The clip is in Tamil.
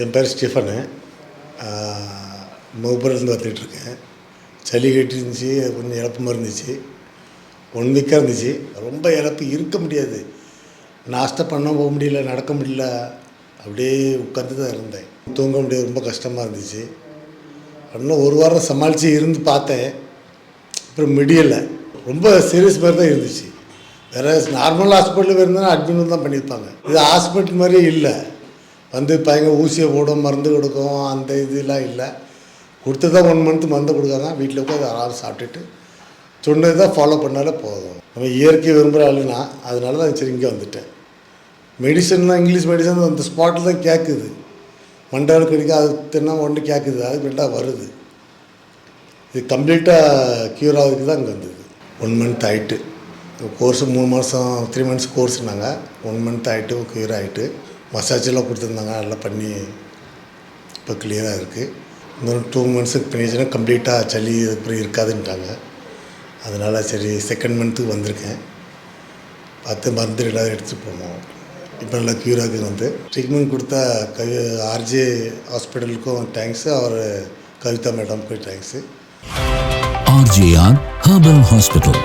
என் பேர் ஸ்டீஃபனு. முகப்புலேருந்து வந்துட்டுருக்கேன் சளி கட்டிருந்துச்சு கொஞ்சம் இழப்பமாக இருந்துச்சு. ஒன் வீக்காக இருந்துச்சு. ரொம்ப இழப்பு இருக்க முடியாது. நாஸ்டா பண்ண போக முடியல நடக்க முடியல. அப்படியே உட்காந்து தான் இருந்தேன். தூங்க முடியாது ரொம்ப கஷ்டமாக இருந்துச்சு. இன்னும் ஒரு வாரம் சமாளித்து இருந்து பார்த்தேன். அப்புறம் முடியலை. ரொம்ப சீரியஸ் மாதிரி தான் இருந்துச்சு. வேறு நார்மல் ஹாஸ்பிட்டலுக்கு இருந்தால் அட்மிட் தான் பண்ணியிருப்பாங்க. இது ஹாஸ்பிட்டல் மாதிரியே இல்லை. வந்து பையங்க ஊசியை போடும் மருந்து கொடுக்கும் அந்த இதெல்லாம் இல்லை. கொடுத்து தான் ஒன் மந்த் மருந்து கொடுக்காங்க வீட்டில் உட்காந்து ஆறாவது சாப்பிட்டுட்டு சொன்னது தான் ஃபாலோ பண்ணாலே போதும். நம்ம இயற்கை விரும்புகிற ஆளுனா அதனால தான் சரி இங்கே வந்துட்டேன். மெடிசன்லாம் இங்கிலீஷ் மெடிசன் அந்த ஸ்பாட்டில் தான் கேட்குது மண்டாவில் கிடைக்கும் அது தின்னா ஒன்று கேட்குது அது ரெண்டாக வருது. இது கம்ப்ளீட்டாக க்யூர் ஆகுறதுக்கு தான் இங்கே வந்தது. ஒன் மந்த் ஆகிட்டு கோர்ஸ் மூணு மாதம் த்ரீ மந்த்ஸ் கோர்ஸ்னாங்க ஒன் மந்த் ஆகிட்டு க்யூர் ஆகிட்டு மசாஜ் எல்லாம் கொடுத்துருந்தாங்க. நல்லா பண்ணி இப்போ க்ளியராக இருக்குது இன்னொரு டூ மந்த்ஸுக்கு பண்ணிச்சுன்னா கம்ப்ளீட்டாக சளி அப்புறம் இருக்காதுன்ட்டாங்க அதனால் சரி செகண்ட் மந்த்துக்கு வந்திருக்கேன். பார்த்து மருந்து எல்லாம் எடுத்துகிட்டு போனோம் இப்போ நல்லா க்யூராக வந்து. ட்ரீட்மெண்ட் கொடுத்தா கவி ஆர்ஜே ஹாஸ்பிட்டலுக்கும் தேங்க்ஸு அவர் கவிதா மேடம்க்கு தேங்க்ஸு ஆர்ஜேஆர் ஹர்பல் ஹாஸ்பிட்டல்